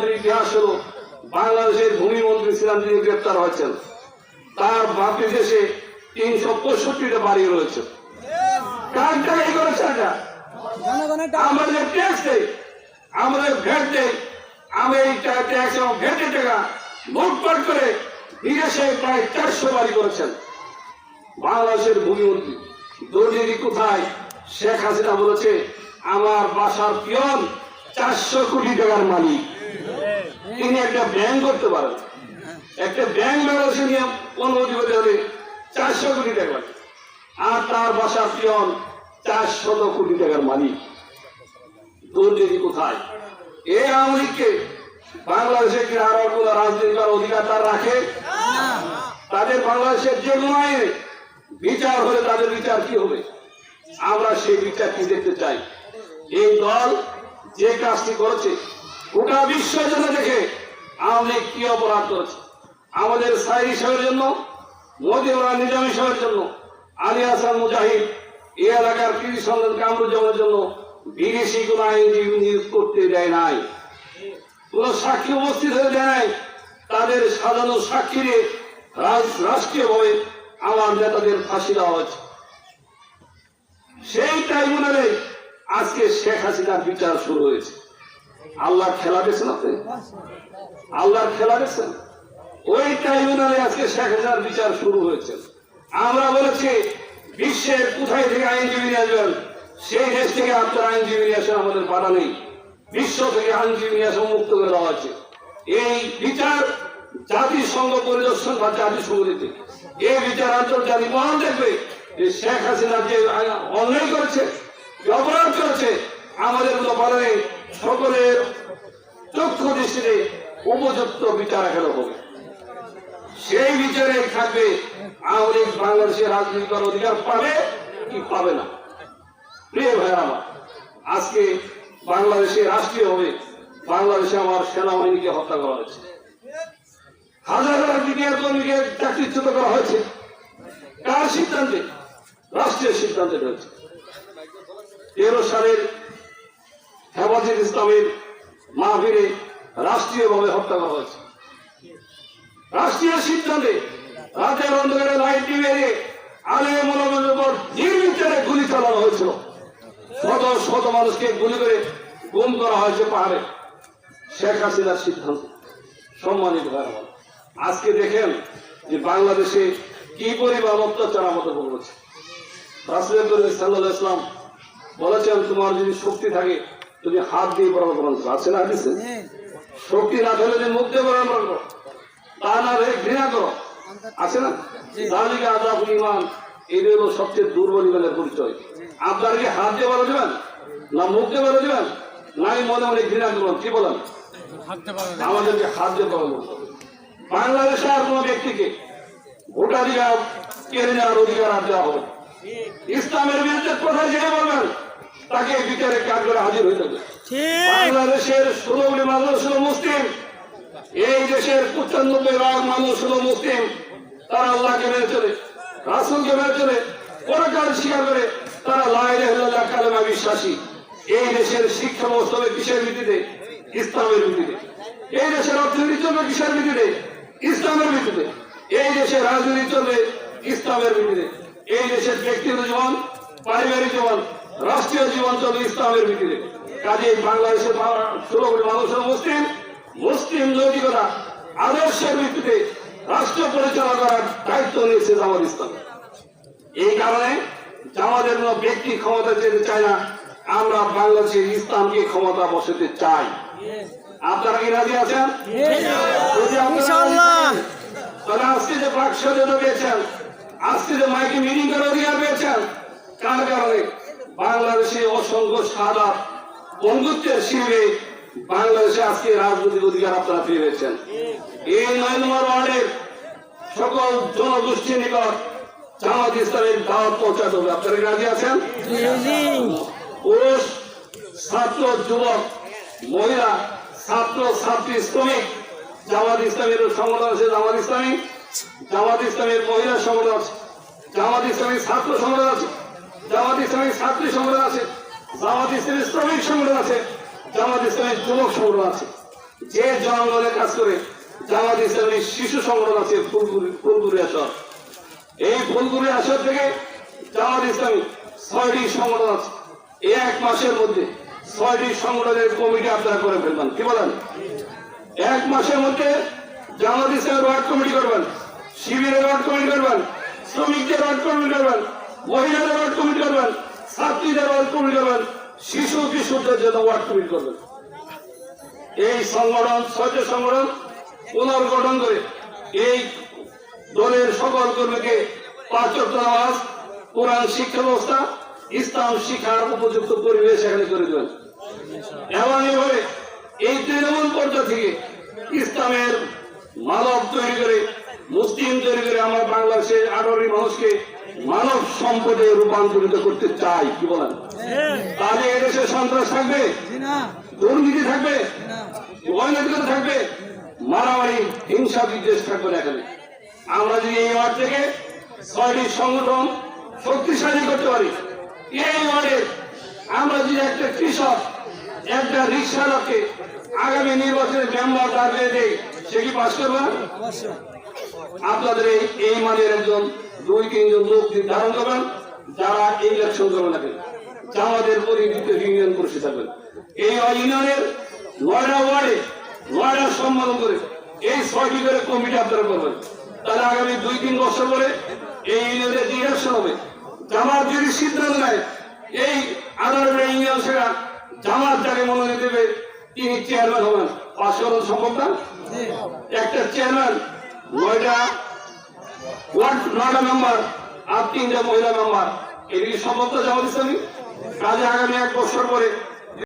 মন্ত্রী ইতিহাস হলো বাংলাদেশের ভূমি মন্ত্রী ছিলেন তিনি গ্রেপ্তার হয়েছেন। তার বাপি দেশে তিনশো পঁয়ষট্টিটা বাড়ি রয়েছে। কার টাকাই করেছে এটা? জনগণের আমরা যে ট্যাক্স দেই আমরা ভ্যাট দেই আমরা এই ট্যাক্স এবং ভ্যাটের টাকা লুটপাট করে বিদেশে প্রায় চারশো বাড়ি করেছেন। বাংলাদেশের ভূমিমন্ত্রী দুর্নীতি কোথায়? শেখ হাসিনা বলেছে আমার বাসার পিয়ন চারশো কোটি টাকার মালিক। তিনি একটা ব্যাংক করতে পারেন একটা ব্যাংক ব্যালেন্সে নিয়ে অনুমতি পেতে হলে চারশো কোটি টাকা আর তার বাসার পিয়ন চারশত কোটি টাকার মালিক। দুর্নীতি কোথায়? এই আওয়ামী লীগকে বাংলাদেশে কি আর কোন রাজনীতি করার অধিকার তার রাখে? তাদের বাংলাদেশের যে কোনো আইনে বিচার হলে তাদের বিচার কি হবে? আমরা সেই বিচার কি দেখতে চাই? এই দল যে কাজটি করেছে গোটা বিশ্ব জন্য দেখে আওয়ামী কি অপরাধ করেছে? আমাদের সাইরি সাহেবের জন্য মোদিওয়ালা নিজামী সাহেবের জন্য, আলী হাসান মুজাহিদ এই এলাকার কৃষি সন্তান কামরুজ্জামানের জন্য বিদেশি কোন আইনজীবী নিয়োগ করতে দেয় নাই। কোন সাক্ষী উপস্থিত হয়ে দেয় নাই। তাদের সাজানো সাক্ষীরে রাষ্ট্রীয়ভাবে আমার নেতাদের ফাঁসি দেওয়া হয়েছে। সেই ট্রাইব্যুনালে আজকে শেখ হাসিনার বিচার শুরু হয়েছে। আল্লাহ খেলা দেখছেন আপনি? আল্লাহর খেলা দেখছেন ওই ট্রাইব্যুনালে আজকে শেখ হাসিনার বিচার শুরু হয়েছে। আমরা বলেছি, বিশ্বের কোথায় থেকে আইনজীবী আসবেন, সেই দেশ থেকে আপনার আইনজীবী আসেন আমাদের বাধা নেই। বিশ্ব থেকে আইনজীবী আসে মুক্ত করে দেওয়া আছে এই বিচার জাতিসংঘ পরিদর্শন বা জাতিসংঘ দিতে এই বিচার আন্তর্জাতিক মহল দেখবে যে শেখ হাসিনা যে অন্যায় করেছে অপরাধ করেছে, আমাদের মতো পালনে সকলের চক্ষু দৃষ্টিতে উপযুক্ত বিচার এখানে হবে। সেই বিচারে থাকবে আওয়ামী লীগ বাংলাদেশের রাজনীতি করার অধিকার পাবে কি পাবে না। প্রিয় ভাই আমার, আজকে বাংলাদেশে রাষ্ট্রীয় হবে বাংলাদেশে আমার সেনাবাহিনীকে হত্যা করা হয়েছে। হাজার হাজার বিডিআর কর্মীকে চাকরিচ্যুত করা হয়েছে। কার সিদ্ধান্তে? রাষ্ট্রীয় সিদ্ধান্তে রয়েছে। তেরো সালের হেফাজত ইসলামের মাহফিরে রাষ্ট্রীয়ভাবে হত্যা করা হয়েছে। রাষ্ট্রীয় সিদ্ধান্তে রাতের অন্ধকারে লাইট নিভিয়ে আলে মনোবের উপর নির্বিচারে গুলি চালানো হয়েছিল। শত শত মানুষকে গুলি করে গুম করা হয়েছে পাহাড়ে। শেখ হাসিনার সিদ্ধান্ত সম্মানিত আমার। আজকে দেখেন যে বাংলাদেশে কি পরিমাণ অত্যাচার আমাদের বলেছে রাসুলের করিম সাল্লাহ ইসলাম বলেছেন, তোমার যদি শক্তি থাকে তুমি হাত দিয়ে বরণ করো। আছে না হাদিসে? শক্তি না থাকলে তুমি মুখ দিয়ে বরণ করো। তা না রে ঘৃণা করো। আছে না? তাহলে আজাব ইমান এই হলো সবচেয়ে দুর্বল ইমানের পরিচয়। আপনার কি হাত দিয়ে বলা দেবেন? না মুখ দিয়ে বলা দেবেন? নাই মনে মনে ঘৃণা করবেন? কি বলেন? আমাদেরকে হাত দিয়ে বলা বাংলাদেশে আর কোন ব্যক্তিকে ভোটাধিকার কেড়ে নেওয়ার অধিকার আর দেওয়া হবে ইসলামের বিরুদ্ধে কোথায় যেটা বলবেন তাকে বিচারে কাজ করে হাজির হয়ে যাবে। বাংলাদেশের ষোলো কোটি মানুষ হলো মুসলিম। এই দেশের পঁচানব্বই ভাগ মানুষ হলো মুসলিম। তারা আল্লাহকে মেনে চলে রাসুলকে মেনে চলে পরকাল স্বীকার করে তারা লাইলে কালেমা বিশ্বাসী। এই দেশের শিক্ষা ব্যবস্থা কিসের ভিত্তিতে? ইসলামের ভিত্তিতে। এই দেশের অর্থনীতি চলবে কিসের ভিত্তিতে? ইসলামের ভিত্তিতে। এই দেশের রাজনীতি চলবে ইসলামের ভিত্তিতে। এই দেশের ব্যক্তিগত জীবন পারিবারিক জীবন রাষ্ট্রীয় জীবন চলবে ইসলামের ভিত্তিতে। কাজে বাংলাদেশের ষোলো কোটি মানুষ হলো মুসলিম। মুসলিম নৈতিকতা আদর্শের ভিত্তিতে রাষ্ট্র পরিচালনা করার দায়িত্ব নিয়েছে জামাত ইসলাম। এই কারণে আমাদের কোনো ব্যক্তি ক্ষমতা যেতে চায় না। আমরা বাংলাদেশের ইসলামকে ক্ষমতা বসাতে চাই। আপনারা কি রাজি আছেন? তাহলে আজকে যে বাক স্বাধীনতা পেয়েছেন আজকে যে মাইকে মিটিং করার অধিকার পেয়েছেন কার কারণে? বাংলাদেশে অসংখ্য সাদা বন্ধুত্বের শিবিরে বাংলাদেশে আজকে রাজনৈতিক অধিকার আপনারা পেয়ে পেয়েছেন এই নয় নম্বর ওয়ার্ডের সকল জনগোষ্ঠীর নিকট জামাত ইসলামের দাওয়াত পৌঁছাতে হবে। আপনারা রাজি আছেন? পুরুষ ছাত্র, যুবক, মহিলা, ছাত্র, ছাত্রী, শ্রমিক, জামাত ইসলামের সংগঠন আছে জামাত ইসলামী, জামাত ইসলামের মহিলা সংগঠন জামাত ইসলামী ছাত্র সংগঠন আছে জামাত ইসলামী ছাত্রী সংগঠন আছে, জামাত ইসলামী শ্রমিক সংগঠন আছে, জামাত ইসলামী যুবক সংগঠন আছে। যে জঙ্গলে কাজ করে জামাত ইসলামের শিশু সংগঠন আছে ফুলগুড়ি আসর। এই ফুলগুড়ি আসর থেকে জামাত ইসলামী ছয়টি সংগঠন আছে। এই এক মাসের মধ্যে ছয়টি সংগঠনের কমিটি আপনারা করে ফেলবেন, কি বলেন? এক মাসের মধ্যে জামাত ইসলামের ওয়ার্ড কমিটি করবেন, শিবিরের ওয়ার্ড কমিটি করবেন, শ্রমিকদের ওয়ার্ড কমিটি করবেন মহিলাদের ওয়ার্ড কমিটি করবেন, ছাত্রীদের ওয়ার্ড কমিটি শিশু কিশোরদের জন্য ওয়ার্ড করবেন। এই সংগঠন, ছয়টি সংগঠন পুনর্গঠন করে এই দলের সকল কর্মীকে পাঁচ নামাজ, কোরআন শিক্ষা ব্যবস্থা, ইসলাম শিক্ষার উপযুক্ত পরিবেশ এখানে করে দেবেন এবং এই তৃণমূল পর্যায় থেকে ইসলামের মানব তৈরি করে মুসলিম তৈরি করে আমরা বাংলাদেশের আঠারোটি মানুষকে মানব সম্পদে রূপান্তরিত করতে চাই কি বলেন? তাহলে এদেশে সন্ত্রাস থাকবে? দুর্নীতি থাকবে? অনৈতিকতা থাকবে? মারামারি, হিংসা বিদ্বেষ থাকবে না এখানে। আমরা যদি এই ওয়ার্ড থেকে ছয়টি সংগঠন শক্তিশালী করতে পারি, এই ওয়ার্ডে আমরা যদি একটা কৃষক, একটা রিক্সালককে আগামী নির্বাচনে মেম্বার দাঁড়িয়ে দেয় সে কি পাশ করবে? আপনাদের এই মানের একজন দুই তিনজন লোক নির্ধারণ করবেন যারা এই ইলেকশন করবেন না আমাদের পরিচিত ইউনিয়ন পরিষদ থাকবেন এই ইউনিয়নের নয়টা ওয়ার্ডে নয়টা সম্বোধন করে এই ছয়টি করে কমিটি আপনারা করবেন। তাহলে আগামী দুই তিন বছর পরে এই ইউনিয়নের যে ইলেকশন হবে জামাত যদি সিদ্ধান্ত নেয় এই আধার ইউনিয়ন সেরা জামাত যাকে মনোনীত দেবে তিনি চেয়ারম্যান হবেন। পাশ করার সম্ভব না? একটা চেয়ারম্যান নয়টা ওয়ার্ড নয়টা মেম্বার আর তিনটা মহিলা মেম্বার এদিকে সমস্ত জামাত ইসলামী। কাজে আগামী এক বছর পরে